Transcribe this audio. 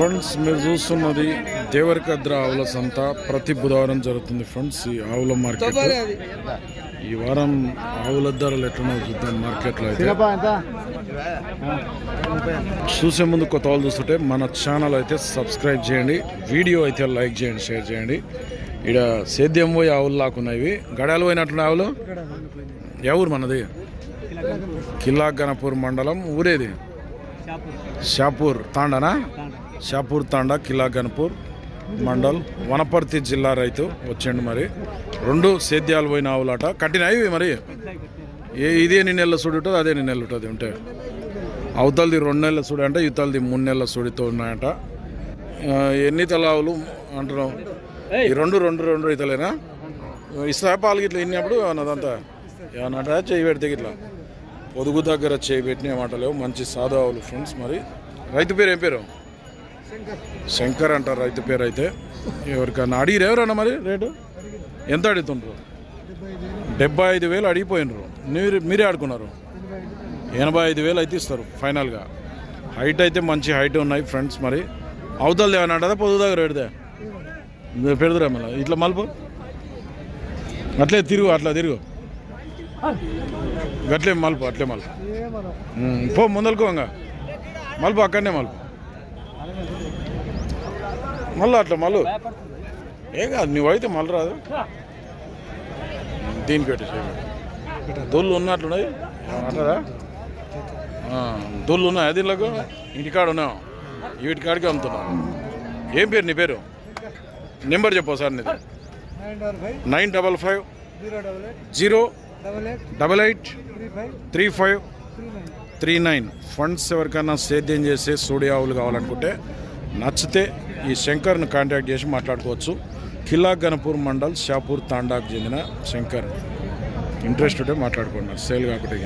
Friends మీరు చూస్తున్నది దేవరకద్ర ఆవుల సంత. ప్రతి బుధవారం జరుగుతుంది ఫ్రెండ్స్ ఈ ఆవుల మార్కెట్. ఈ వారం ఆవుల ధరలు ఎట్లున్నా చూద్దాం మార్కెట్లో అయితే. చూసే ముందు కొత్త వాళ్ళు చూస్తుంటే మన ఛానల్ అయితే సబ్స్క్రైబ్ చేయండి వీడియో అయితే లైక్ చేయండి షేర్ చేయండి. ఇక్కడ సేద్యం పోయి ఆవులు లాక్కున్నాయి గడాలు పోయినట్లు ఆవులు? ఎవరు మనది? కిల్లా గణపూర్ మండలం ఊరేది? షాపూర్. తాండానా? షాపూర్ తాండా కిలా గన్పూర్ మండల్ వనపర్తి జిల్లా రైతు వచ్చిండు మరి. రెండు సేద్యాలు పోయిన ఆవులాట. కట్టినవి మరి? ఏ ఇదే ఎన్ని నెలల సుడి ఉంటుంది అదే ఎన్ని నెలలు ఉంటుంది ఉంటే. అవతలది రెండు నెలల సుడి అంటే ఇవతలది మూడు నెలల సుడితో ఉన్నాయట. ఎన్ని తల ఆవులు అంటున్నావు? ఈ రెండు రెండు రెండు ఇతలేనా? ఇస్తా పాలు గిట్ల ఇన్నప్పుడు అన్నదంతా. ఏమన్నట చేయి పెడితే ఇట్లా పొదుగు దగ్గర చేయి పెట్టిన మాట లేవు మంచి సాధు ఆవులు ఫ్రెండ్స్ మరి. రైతు పేరు ఏం పేరు? శంకర్ అంటారు రైతు పేరు అయితే ఎవరికన్నా అడిగిరు ఎవరన్నా మరి రేటు? ఎంత అడుగుతుండ్రు? డెబ్బై ఐదు వేలు అడిగిపోయినరు. మీరు మీరే ఆడుకున్నారు. ఎనభై ఐదు వేలు అయితే ఇస్తారు ఫైనల్గా. హైట్ అయితే మంచి హైట్ ఉన్నాయి ఫ్రెండ్స్ మరి. అవతలది ఏమన్నా అంటారా? పొద్దు దగ్గర పెడితే. మీరు పెడదురా మళ్ళీ? ఇట్లా మలుపు? అట్లే తిరుగు అట్లా తిరుగు. గట్లే మలుపు అట్లే మలుపు. పో ముందలుకో ఇంకా మలుపు అక్కడనే మలుపు. మళ్ళీ అట్లా మళ్ళు? ఏం కాదు నువ్వైతే మళ్ళీ రాదు. దీనికి పెట్టేసి దొల్లు ఉన్నట్లున్నాయి అంటారా దొల్లు ఉన్నాయి దీనిలోకి? ఇంటికాడ ఉన్నాం వీటికాడికి అమ్ముతున్నాం ఏం పేరు నీ పేరు? నెంబర్ చెప్పు సార్ నీది. Nine double five zero double eight three five three nine. Funds ఎవరికైనా సేద్యం చేసే సూడి ఆవులు కావాలనుకుంటే నచ్చితే ఈ శంకర్ను కాంటాక్ట్ చేసి మాట్లాడుకోవచ్చు. కిలా గణపూర్ మండల్ షాపూర్ తాండాకు చెందిన శంకర్. ఇంట్రెస్ట్ ఉంటే మాట్లాడుకున్నారు సేల్ కాకుండా